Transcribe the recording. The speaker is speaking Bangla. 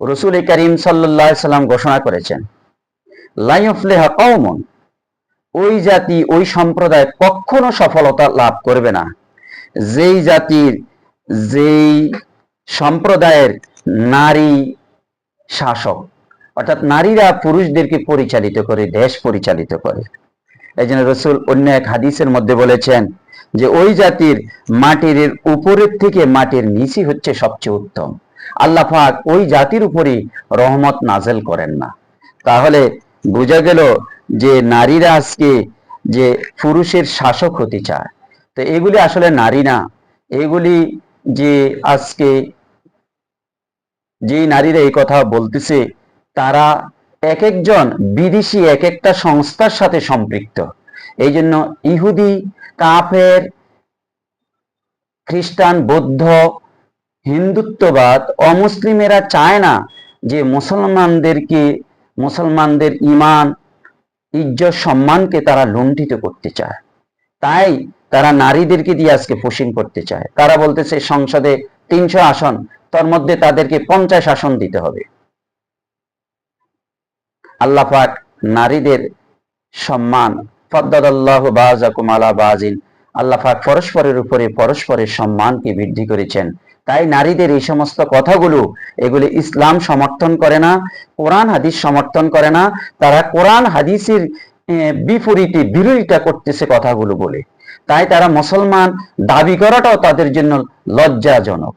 রসুল করিম সাল্লাহ সাল্লাম ঘোষণা করেছেন লাইফলেহা কৌমন ওই জাতি ওই সম্প্রদায় কখনো সফলতা লাভ করবে না। যেই জাতির, যেই সম্প্রদায়ের নারী শাসক, অর্থাৎ নারীরা পুরুষদেরকে পরিচালিত করে, দেশ পরিচালিত করে। এই জন্য রসুল অন্য এক হাদিসের মধ্যে বলেছেন যে, ওই জাতির মাটির উপরের থেকে মাটির নিচি হচ্ছে সবচেয়ে উত্তম। আল্লাহ পাক ওই জাতির উপরই রহমত নাজেল করেন না। তাহলে বোঝা গেল যে নারীরা আজকে যে পুরুষের শাসক হতে চায়। তো এগুলি আসলে নারী না। এগুলি যে আজকে যে নারীরা এই কথা বলতেছে, তারা এক একজন বিদেশি এক একটা সংস্থার সাথে সম্পৃক্ত। এই জন্য ইহুদি, কাফের, খ্রিস্টান, বৌদ্ধ হিন্দুত্ববাদ অমুসলিমেরা চায় না যে মুসলমানদেরকে, মুসলমানদের ইমান, ইজ্জত, সম্মানকে তারা লুণ্ঠিত করতে চায়। তাই তারা নারীদেরকে দিয়ে আজকে পোষণ করতে চায়। তারা বলতেছে, সংসদে তিনশো আসন, তার মধ্যে তাদেরকে পঞ্চাশ আসন দিতে হবে। আল্লাহ পাক নারীদের সম্মান, ফদ্দাদাল্লাহু বাজাকুম আলা বাজিন আল্লাহ পাক পরস্পরের উপরে পরস্পরের সম্মানকে বৃদ্ধি করেছেন। তাই নারীদের এই সমস্ত কথাগুলো, এগুলি ইসলাম সমর্থন করে না, কোরআন হাদিস সমর্থন করে না, তারা কোরআন হাদিসের বিপরীতে বিরোধিতা করতেছে কথাগুলো বলে। তাই তারা মুসলমান, দাবি করাটাও তাদের জন্য লজ্জাজনক।